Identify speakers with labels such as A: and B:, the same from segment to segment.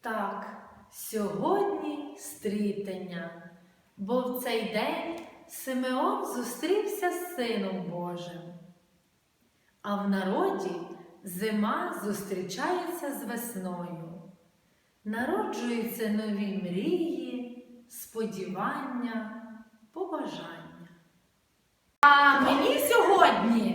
A: Так, сьогодні стрітення, бо в цей день Симеон зустрівся з Сином Божим. А в народі зима зустрічається з весною. Народжуються нові мрії, сподівання, побажання. А мені сьогодні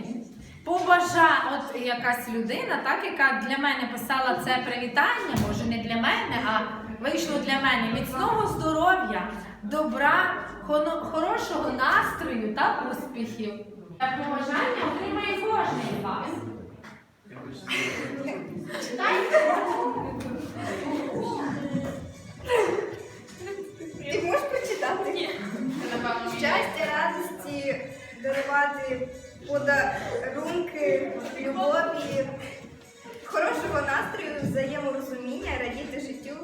A: побажа, от якась людина, так, яка для мене писала це привітання, може не для мене, а вийшло для мене міцного здоров'я, добра, хоно- хорошого настрою та успіхів. Та побажання отримає кожен з вас.
B: Ти можеш прочитати? Ні. Щастя, радості, дарувати подарунки, любові, хорошого настрою, взаєморозуміння, радіти життю.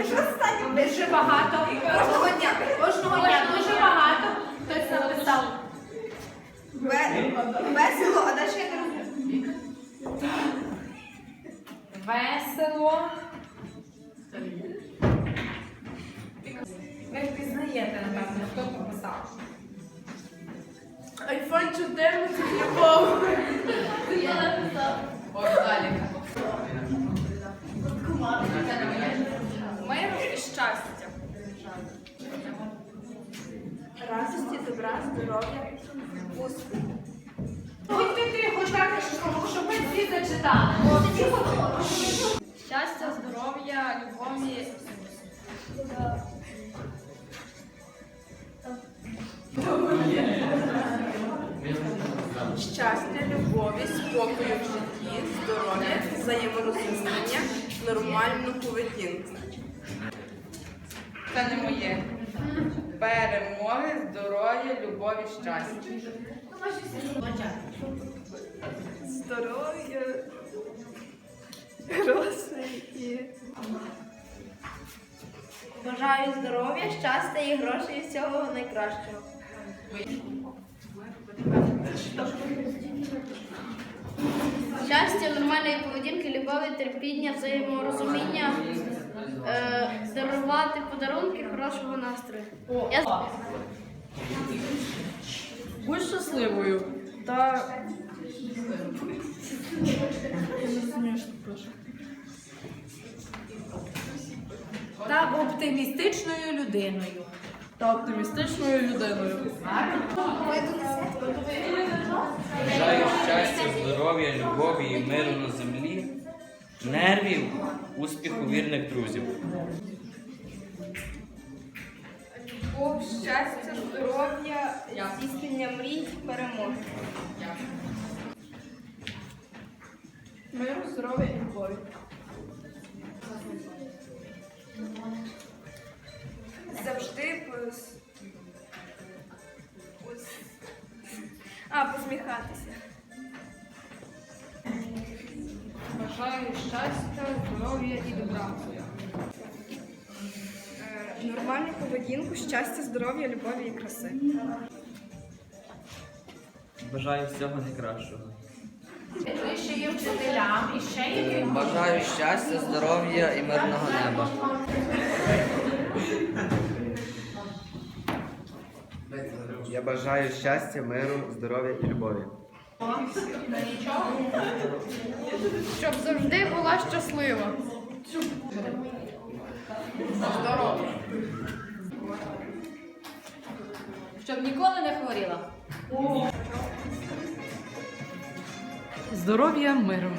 B: А що останнє?
A: Дуже багато.
B: Кожного дня.
A: Кожного дня дуже багато. Хтось написав.
B: Ве- Весело, а далі я не розумію.
A: Весело. Ви впізнаєте, напевно, хто написав.
B: Айфон 14 любов.
A: Миру і щастя.
B: Радості, добра, здоров'я, успіху.
A: Будь ти тихо, так, щоб ми всі зачитали.
C: Щастя, здоров'я, любові.
D: Щастя, любові, спокою в житті, здоров'я, взаєморозуміння, нормальну поведінку. Це не моє. Перемоги, здоров'я, любові, щастя.
B: Здоров'я, грошей і
C: Бажаю здоров'я, щастя і грошей і всього найкращого. Щастя, нормальної поведінки, любові, терпіння, взаєморозуміння, е, дарувати подарунки, хорошого настрою. Я...
D: Будь щасливою та
A: Та оптимістичною людиною.
D: Та оптимістичною людиною.
E: Бажаю щастя, здоров'я, любові і миру на землі, нервів, успіху вірних друзів.
B: Любов, щастя, здоров'я, здійснення мрій, перемоги.
D: Миру, здоров'я і любові.
B: А, посміхатися.
C: Бажаю щастя, здоров'я і добра.
B: Е, Нормальну поведінку, щастя, здоров'я, любові і краси.
F: Бажаю всього найкращого.
A: Ви ще є вчителям і ще є
F: Бажаю щастя, здоров'я і мирного неба.
G: Бажаю щастя, миру, здоров'я і любові.
C: Щоб завжди була щаслива.
A: здоров'я. Щоб ніколи не хворіла.
D: Здоров'я, миру.